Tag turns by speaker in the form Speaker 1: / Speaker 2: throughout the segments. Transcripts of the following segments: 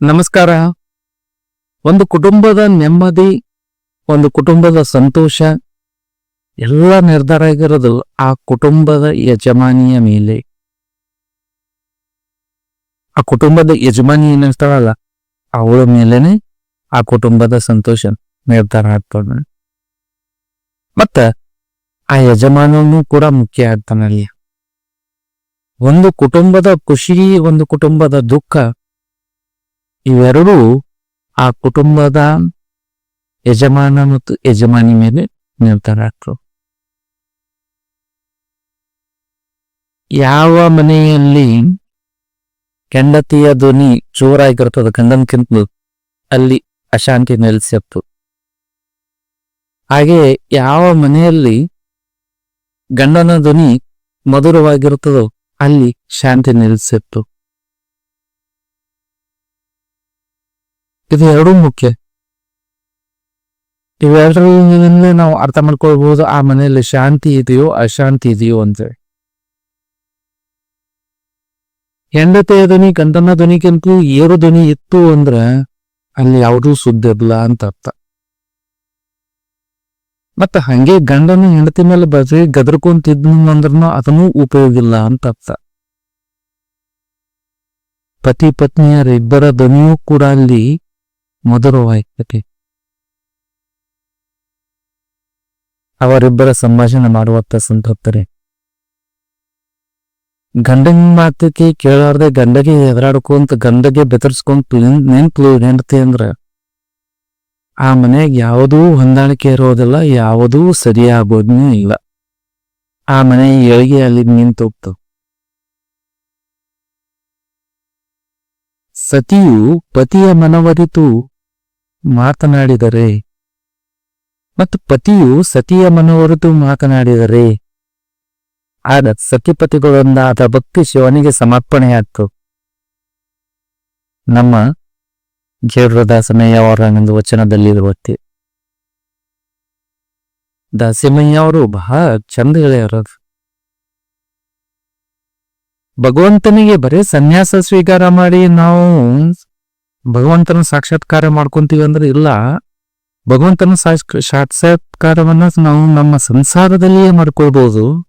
Speaker 1: ನಮಸ್ಕಾರ. ಒಂದು ಕುಟುಂಬದ ನೆಮ್ಮದಿ, ಒಂದು ಕುಟುಂಬದ ಸಂತೋಷ, ಎಲ್ಲ ನಿರ್ಧಾರ ಆಗಿರೋದು ಆ ಕುಟುಂಬದ ಯಜಮಾನಿಯ ಮೇಲೆ. ಆ ಕುಟುಂಬದ ಯಜಮಾನಿ ಏನಿರ್ತಾಳಲ್ಲ ಅವಳ ಮೇಲೇನೆ ಆ ಕುಟುಂಬದ ಸಂತೋಷ ನಿರ್ಧಾರ ಆಗ್ತಾನೆ ಮತ್ತ ಆ ಯಜಮಾನನು ಕೂಡ ಮುಖ್ಯ ಆಗ್ತಾನಲ್ಲಿ ಒಂದು ಕುಟುಂಬದ ಖುಷಿ, ಒಂದು ಕುಟುಂಬದ ದುಃಖ ಇವೆರಡೂ ಆ ಕುಟುಂಬದ ಯಜಮಾನ ಮತ್ತು ಯಜಮಾನಿ ಮೇಲೆ ನಿರ್ಧಾರ ಆಗ್ತವೆ ಯಾವ ಮನೆಯಲ್ಲಿ ಹೆಂಡತಿಯ ಧ್ವನಿ ಜೋರಾಗಿರ್ತದ ಗಂಡನ್ಕಿಂತಲೂ ಅಲ್ಲಿ ಅಶಾಂತಿ ನೆಲೆಸಿತ್ತು. ಹಾಗೆ ಯಾವ ಮನೆಯಲ್ಲಿ ಗಂಡನ ಧ್ವನಿ ಮಧುರವಾಗಿರುತ್ತದೋ ಅಲ್ಲಿ ಶಾಂತಿ ನೆಲೆಸಿತ್ತು. ಇದು ಎರಡೂ ಮುಖ್ಯ. ಇವೆರಡರಿಂದಲೇ ನಾವು ಅರ್ಥ ಮಾಡ್ಕೊಳ್ಬಹುದು ಆ ಮನೆಯಲ್ಲಿ ಶಾಂತಿ ಇದೆಯೋ ಅಶಾಂತಿ ಇದೆಯೋ ಅಂತೇಳಿ ಹೆಂಡತೆಯ ಧ್ವನಿ, ಗಂಡನ ಧ್ವನಿಗಿಂತಲೂ ಏರು ಧ್ವನಿ ಇತ್ತು ಅಂದ್ರೆ ಅಲ್ಲಿ ಯಾವುದೂ ಸುದ್ದಿ ಇರಲ್ಲ ಅಂತ ಅರ್ಥ. ಮತ್ತ ಹಂಗೆ ಗಂಡನ ಹೆಂಡತಿ ಮೇಲೆ ಬದ್ರಿ ಗದರ್ಕೊಂತಿದ್ನು ಅಂದ್ರೂ ಅದನ್ನೂ ಉಪಯೋಗ ಇಲ್ಲ ಅಂತ ಅರ್ಥ. ಪತಿ ಪತ್ನಿಯರ ಇಬ್ಬರ ಧ್ವನಿಯೂ ಕೂಡ ಅಲ್ಲಿ ಮಧುರವಾಯ್ತದೆ ಅವರಿಬ್ಬರ ಸಂಭಾಷಣೆ ಮಾಡುವತ್ತ ಸಂತೋಗ್ತಾರೆ ಗಂಡನ ಮಾತಕ್ಕೆ ಕೇಳಾರ್ದೆ ಗಂಡಗೆ ಎದುರಾಡ್ಕೊಂತ ಗಂಡಗೆ ಬೆದರ್ಸ್ಕೊಂತ ನೆನ್ಪು ಹೆಂಡತಿ ಅಂದ್ರ. ಆ ಮನೆಗೆ ಯಾವುದೂ ಹೊಂದಾಣಿಕೆ ಇರೋದಿಲ್ಲ, ಯಾವುದೂ ಸರಿಯಾಗೋದ್ನೇ ಇಲ್ಲ. ಆ ಮನೆ ಏಳಿಗೆ ಅಲ್ಲಿ ನಿಂತು ಸತಿಯು ಪತಿಯ ಮನವರಿತು ಮಾತನಾಡಿದರೆ. ಮತ್ತು ಪತಿಯು ಸತಿಯ ಮನವರಿತು ಮಾತನಾಡಿದರೆ. ಆದ ಸತಿಪತಿಗಳೊಂದಾದ ಭಕ್ತಿ ಶಿವನಿಗೆ ಸಮರ್ಪಣೆಯಾಯ್ತು. ನಮ್ಮ ಜೇಡ್ರದಾಸಮಯ್ಯ ಅವರ ಒಂದು ವಚನದಲ್ಲಿ ಇರುವತ್ತೆ ದಾಸಿಮಯ್ಯ ಅವರು ಬಹಳ ಚಂದ ಹೇಳ್ಯಾರ. ಭಗವಂತನಿಗೆ ಬರೀ ಸನ್ಯಾಸ ಸ್ವೀಕಾರ ಮಾಡಿ ನಾವು ಭಗವಂತನ ಸಾಕ್ಷಾತ್ಕಾರ ಮಾಡ್ಕೊಂತೀವಿ ಅಂದ್ರೆ ಇಲ್ಲ. ಭಗವಂತನ ಸಾಕ್ಷ- ಸಾಕ್ಷಾತ್ಕಾರವನ್ನ ನಾವು ನಮ್ಮ ಸಂಸಾರದಲ್ಲಿಯೇ ಮಾಡ್ಕೊಳ್ಬಹುದು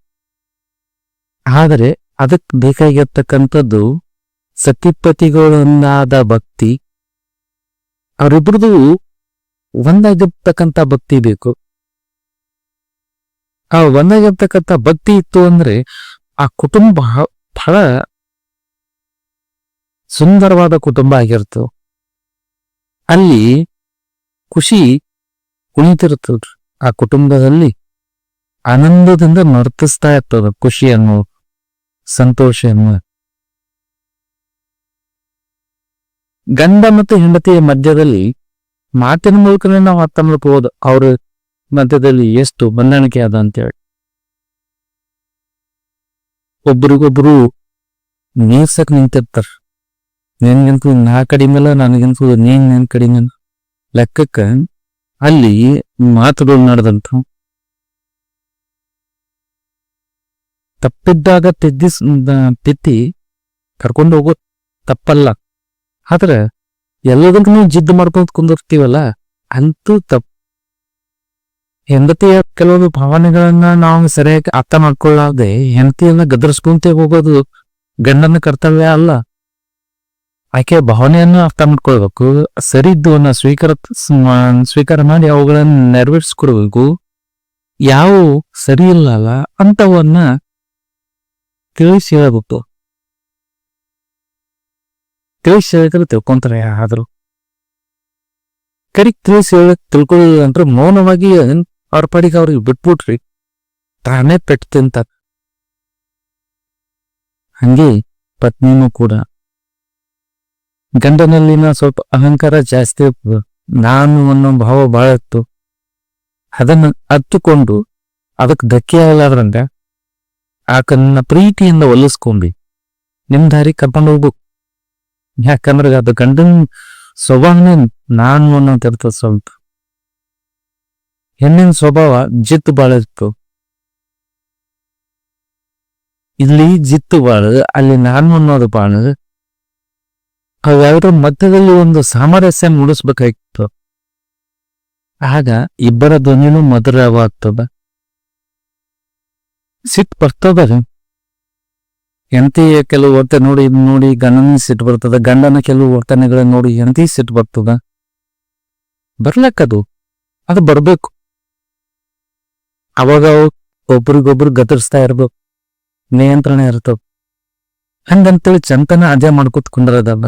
Speaker 1: ಆದರೆ ಅದಕ್ಕೆ ಬೇಕಾಗಿರ್ತಕ್ಕಂಥದ್ದು ಸತಿಪತಿಗಳೊಂದಾದ ಭಕ್ತಿ. ಅವರಿಬ್ರದು ಒಂದಾಗಿರ್ತಕ್ಕಂಥ ಭಕ್ತಿ ಬೇಕು. ಆ ಒಂದಾಗಿರ್ತಕ್ಕಂಥ ಭಕ್ತಿ ಇತ್ತು ಅಂದ್ರೆ ಆ ಕುಟುಂಬ ಬಹಳ ಸುಂದರವಾದ ಕುಟುಂಬ ಆಗಿರ್ತದೆ ಅಲ್ಲಿ ಖುಷಿ ಕುಣಿತಿರ್ತದ್ರಿ ಆ ಕುಟುಂಬದಲ್ಲಿ ಆನಂದದಿಂದ ನರ್ತಿಸ್ತಾ ಇರ್ತದ ಖುಷಿಯನ್ನು ಸಂತೋಷವನ್ನು ಗಂಡ ಮತ್ತು ಹೆಂಡತಿಯ ಮಧ್ಯದಲ್ಲಿ ಮಾತಿನ ಮೂಲಕನೇ ನಾವು ಅರ್ಥ ಮಾಡ್ಕೋಬಹುದು ಅವ್ರ ಮಧ್ಯದಲ್ಲಿ ಎಷ್ಟು ಹೊಂದಾಣಿಕೆ ಅದ ಅಂತೇಳಿ. ಒಬ್ರಿಗೊಬ್ರು ನೀರ್ಸಕ್ ನಿಂತಿರ್ತಾರ. ನಿನ್ಗಿಂತ ನಾ ಕಡಿಮೆಲ್ಲ ನನಗಿಂತ ನೀನ್ ನಿನ್ ಕಡಿಮೆ ಲೆಕ್ಕಕ್ಕ ಅಲ್ಲಿ ಮಾತುಗಳು ನಡೆದಂತ. ತಪ್ಪಿದ್ದಾಗ ತಿದ್ದಿಸ್ ತಿದ್ದಿ ಕರ್ಕೊಂಡು ಹೋಗೋ. ತಪ್ಪಲ್ಲ. ಆದ್ರೆ ಎಲ್ಲದಕ್ಕೂ ಜಿದ್ದು ಮಾಡ್ಕೊಂತ ಕುಂದಿರ್ತೀವಲ್ಲ, ಅಂತೂ ತಪ್ಪು ಹೆಂಡತಿಯ ಕೆಲವೊಂದು ಭಾವನೆಗಳನ್ನ ನಾವು ಸರಿಯಾಗಿ ಅರ್ಥ ಮಾಡ್ಕೊಳ್ಳಾದೆ ಹೆಂಡತಿಯನ್ನ ಗದರ್ಸ್ಕೊಂತೆ ಹೋಗೋದು ಗಂಡನ ಕರ್ತವ್ಯ ಅಲ್ಲ. ಆಕೆಯ ಭಾವನೆಯನ್ನ ಅರ್ಥ ಮಾಡ್ಕೊಳ್ಬೇಕು, ಸರಿ ಇದ್ದುವನ್ನ ಸ್ವೀಕಾರ ಸ್ವೀಕಾರ ಮಾಡಿ ಅವುಗಳನ್ನ ನೆರವೇರಿಸ್ಕೊಡ್ಬೇಕು. ಯಾವ ಸರಿ ಇಲ್ಲಲ್ಲ ಅಂತವನ್ನ ತಿಳಿಸಿ ಹೇಳ್ಬೇಕು. ತಿಳಿಸಿ ಹೇಳಿದ್ರೆ ತಿಳ್ಕೊಂತಾರೆ ಯಾರಾದ್ರೂ. ಕರಿಗ್ ತಿಳಿಸಿ ಹೇಳಕ್ ತಿಳ್ಕೊಳ್ಳಿಲ್ಲ ಅಂದ್ರೆ ಮೌನವಾಗಿ ಅವ್ರ ಪಾಡಿಗೆ ಅವ್ರಿಗೆ ಬಿಟ್ಬಿಟ್ರಿ. ತಾನೇ ಪೆಟ್ಟು ತಿಂತ ಹಂಗೆ ಪತ್ನಿನೂ ಕೂಡ. ಗಂಡನಲ್ಲಿನ ಸ್ವಲ್ಪ ಅಹಂಕಾರ ಜಾಸ್ತಿ ಇರ್ತದೆ. ನಾನು ಅನ್ನೋ ಭಾವ ಬಹಳ ಇತ್ತು. ಅದನ್ನ ಅತ್ತುಕೊಂಡು ಅದಕ್ಕೆ ಧಕ್ಕೆ ಆಗಲಾರ್ದಂಗ ಆಕನ್ನ ಪ್ರೀತಿಯಿಂದ ಒಲಿಸ್ಕೊಂಬಿ ನಿಮ್ಮ ದಾರಿ ಕರ್ಕೊಂಡು ಹೋಗ್ಬೇಕು ಯಾಕಂದ್ರೆ ಅದು ಗಂಡನ ಸ್ವಭಾವನೇ ನಾನು ಅನ್ನೋದು ಇರ್ತದೆ ಸ್ವಲ್ಪ. ಹೆಣ್ಣಿನ ಸ್ವಭಾವ ಜಿತ್ತು ಬಾಳ ಇಲ್ಲಿ ಜಿತ್ತು ಬಾಳ, ಅಲ್ಲಿ ನಾನು ಅನ್ನೋದು ಬಾಳ. ಅವೆರಡರ ಮಧ್ಯದಲ್ಲಿ ಒಂದು ಸಾಮರಸ್ಯ ಮೂಡಿಸ್ಬೇಕಾಗಿತ್ತು. ಆಗ ಇಬ್ಬರ ಧ್ವನಿನೂ ಮಧುರವಾಗ್ತದ. ಸಿಟ್ಟು ಬರ್ತದ ರೀ. ಎಂತಿ ಕೆಲವು ವರ್ತನೆ ನೋಡಿ ನೋಡಿ ಗಂಡನ ಸಿಟ್ಟು ಬರ್ತದ, ಗಂಡನ ಕೆಲವು ವರ್ತನೆಗಳನ್ನ ನೋಡಿ ಎಂತಿ ಸಿಟ್ಟು ಬರ್ತದ. ಬರ್ಲಕ್ಕದು. ಅದು ಬರ್ಬೇಕು. ಅವಾಗ ಅವು ಒಬ್ರಿಗೊಬ್ರು ಗದರ್ಸ್ತಾ ಇರ್ಬೇಕು ನಿಯಂತ್ರಣ ಇರ್ತವ. ಹಂಗಂತೇಳಿ ಚಂತನ ಅದೇ ಮಾಡ್ಕೊತ ಕುಂದ್ರದಲ್ಲ.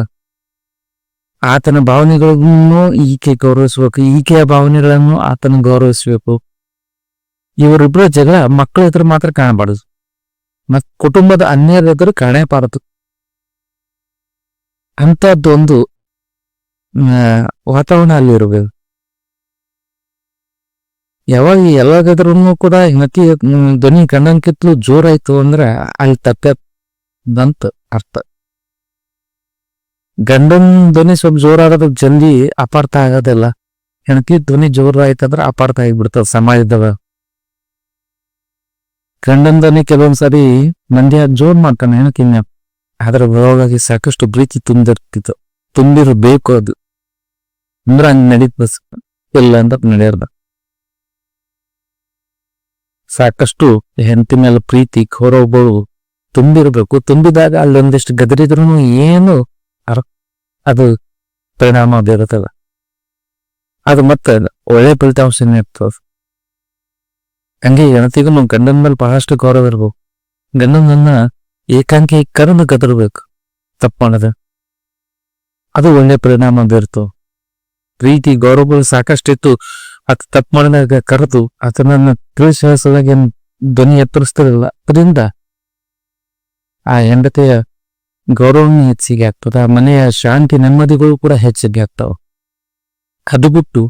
Speaker 1: ಆತನ ಭಾವನೆಗಳನ್ನು ಈಕೆ ಗೌರವಿಸ್ಬೇಕು, ಈಕೆಯ ಭಾವನೆಗಳನ್ನು ಆತನ ಗೌರವಿಸ್ಬೇಕು. ಇವರಿಬ್ಬರ ಜಗಳ ಮಕ್ಕಳ ಎದುರು ಮಾತ್ರ ಕಾಣಬಾರದು. ಮತ್ ಕುಟುಂಬದ ಅನ್ಯರ ಎದುರು ಕಾಣಬಾರದು. ಅಂತದ್ದೊಂದು ವಾತಾವರಣ ಅಲ್ಲಿ ಇರಬೇಕು ಯಾವಾಗ ಎಲ್ಲಾದ್ರೂ ಕೂಡ ಹೆಂಡತಿ ಧ್ವನಿ ಗಂಡನ್ಕಿತ್ಲು ಜೋರಾಯ್ತು ಅಂದ್ರೆ ಅಲ್ಲಿ ತಪ್ಪದಂತ ಅರ್ಥ. ಗಂಡನ್ ಧ್ವನಿ ಸ್ವಲ್ಪ ಜೋರಾಡೋದು ಜಲ್ದಿ ಅಪಾರ್ಥ ಆಗೋದಿಲ್ಲ. ಹೆಣತಿ ಧ್ವನಿ ಜೋರಾಯ್ತಂದ್ರೆ ಅಪಾರ್ಥ ಆಗಿಬಿಡ್ತದೆ ಸಮಾಜದವ ಗಂಡನ್ ಧ್ವನಿ ಕೆಲವೊಂದ್ಸರಿ ಮಂದಿ ಜೋರ್ ಮಾಡ್ತಾನೆ ಹೆಣಕಿನ ಅದ್ರ ಬರೋವಾಗಿ ಸಾಕಷ್ಟು ಪ್ರೀತಿ ತುಂಬಿರ್ತಿತ್ತು. ತುಂಬಿರ್ಬೇಕು ಅದು. ಅಂದ್ರ ಹಂಗೆ ನಡೀತ್ ಇಲ್ಲ ಅಂತ ನಡೆಯರ್ದ. ಸಾಕಷ್ಟು ಹೆಂಡತಿ ಮೇಲೆ ಪ್ರೀತಿ ಗೌರವಗಳು ತುಂಬಿರಬೇಕು. ತುಂಬಿದಾಗ ಅಲ್ಲೊಂದಿಷ್ಟು ಗದರಿದ್ರು ಏನು ಅದು ಪರಿಣಾಮ ಬೀರುತ್ತದ ಅದು ಮತ್ತೆ ಒಳ್ಳೆ ಫಲಿತಾಂಶ ಇರ್ತದ ಹಂಗೆ ಹೆಣತಿಗೂ ಗಂಡನ ಮೇಲೆ ಬಹಳಷ್ಟು ಗೌರವ ಇರ್ಬೇಕು. ಗಂಡನನ್ನ ಏಕಾಂಗಿ ಕರೆದು ಗದರ್ಬೇಕು. ತಪ್ಪು ಮಾಡದ ಅದು ಒಳ್ಳೆ ಪರಿಣಾಮ ಬೀರ್ತು ಪ್ರೀತಿ, ಗೌರವಗಳು ಸಾಕಷ್ಟಿತ್ತು. ಅದು ತಪ್ಪು ಮಾಡಿದಾಗ ಕರೆದು ಅದನ್ನ ತಿಳಿಸಿ ಹೇಳಿಸಿದಾಗ ಧ್ವನಿ ಎತ್ತರಿಸ್ತಿರಲಿಲ್ಲ. ಅದರಿಂದ ಆ ಹೆಂಡತಿಯ ಗೌರವನೇ ಹೆಚ್ಚಿಗೆ ಆಗ್ತದೆ. ಆ ಮನೆಯ ಶಾಂತಿ ನೆಮ್ಮದಿಗಳು ಕೂಡ ಹೆಚ್ಚಿಗೆ ಆಗ್ತಾವ. ಅದು ಬಿಟ್ಟು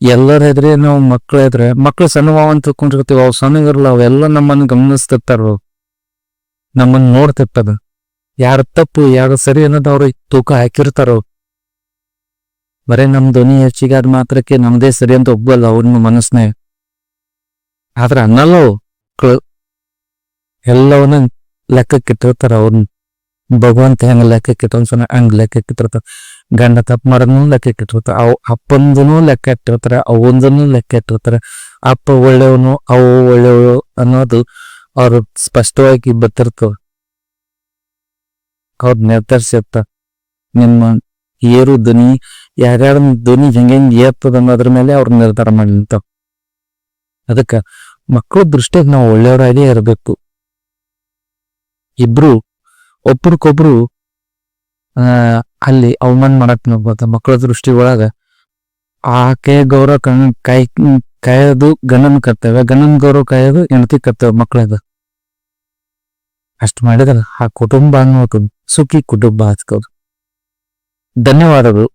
Speaker 1: ಎಲ್ಲರ ಎದುರೇ ನಾವು ಮಕ್ಕಳ ಎದುರೆ, ಮಕ್ಕಳು ಸಣ್ಣವಾವ ಅಂತ ತಿಳ್ಕೊಂಡಿರ್ತೀವಿ ಅವು ಸಣ್ಣಗಿರಲ್ಲ ಅವೆಲ್ಲ ನಮ್ಮನ್ನ ಗಮನಿಸ್ತಿರ್ತಾರ, ನಮ್ಮನ್ನ ನೋಡ್ತಿರ್ತದ. ಯಾರ ತಪ್ಪು, ಯಾರ ಸರಿ ಅನ್ನೋದು ಅವ್ರಿಗೆ ತೂಕ ಹಾಕಿರ್ತಾರ. ಬರೇ ನಮ್ಮ ಧ್ವನಿ ಹೆಚ್ಚಿಗಾದ ಮಾತ್ರಕ್ಕೆ ನಮ್ದೇ ಸರಿ ಅಂತ ಒಪ್ಪಲ್ಲ ಅವ್ರನ್ನ ಮನಸ್ನೇ. ಆದ್ರ ಅನ್ನಲ್ಲ. ಎಲ್ಲವನ್ನ ಲೆಕ್ಕಕ್ಕೆ ಇಟ್ಟಿರ್ತಾರ ಅವ್ರನ್ನ ಭಗವಂತ ಹೆಂಗ ಲೆಕ್ಕಕ್ಕೆ ಇಟ್ಟೊಂದ್ಸಲ ಹಂಗ್ ಲೆಕ್ಕಕ್ಕೆ ಇಟ್ಟಿರ್ತಾರ ಗಂಡ ತಪ್ಪು ಮಾಡೋದನ್ನು ಲೆಕ್ಕಕ್ಕೆ ಇಟ್ಟಿರ್ತಾರ ಅವ್ ಅಪ್ಪಂದನು ಲೆಕ್ಕ ಇಟ್ಟಿರ್ತಾರ ಅವಂದನು ಲೆಕ್ಕ ಇಟ್ಟಿರ್ತಾರ. ಅಪ್ಪ ಒಳ್ಳೆಯವನು, ಅವು ಒಳ್ಳೆಯವಳು ಅನ್ನೋದು ಅವ್ರು ಸ್ಪಷ್ಟವಾಗಿ ಬರ್ತಿರ್ತವ ಅವ್ರ ನಿರ್ಧರಿಸಿರ್ತ ನಿಮ್ಮ ಏರು ಧ್ವನಿ ಯಾರ್ಯಾರ ಧ್ವನಿ ಹೆಂಗೆ ಏರ್ತದ ಅನ್ನೋದ್ರ ಮೇಲೆ ಅವ್ರ ನಿರ್ಧಾರ ಮಾಡಿ ಅದಕ್ಕೆ ಮಕ್ಕಳ ದೃಷ್ಟಿಗೆ ನಾವು ಒಳ್ಳೆಯವರಾಗೇ ಇರಬೇಕು. ಇಬ್ರು ಒಬ್ರಿಗೊಬ್ರು ಅಲ್ಲಿ ಅವಮಾನ ಮಾಡಕ್ ನೋಡ್ಬೋದ ಮಕ್ಕಳ ದೃಷ್ಟಿ ಒಳಗ. ಆಕೆ ಗೌರವ ಕಣ್ ಕಾಯ್ ಕಾಯೋದು ಗಂಡನ ಕರ್ತವ್ಯ, ಗಂಡನ ಗೌರವ ಕಾಯೋದು ಹೆಂಡತಿ ಕರ್ತವ್ಯ ಮಕ್ಕಳದ ಅಷ್ಟು ಮಾಡಿದ್ರೆ ಆ ಕುಟುಂಬ ಅನ್ನೋದು ಸುಖಿ ಕುಟುಂಬ ಹಚ್ಕೋದು ಧನ್ಯವಾದಗಳು.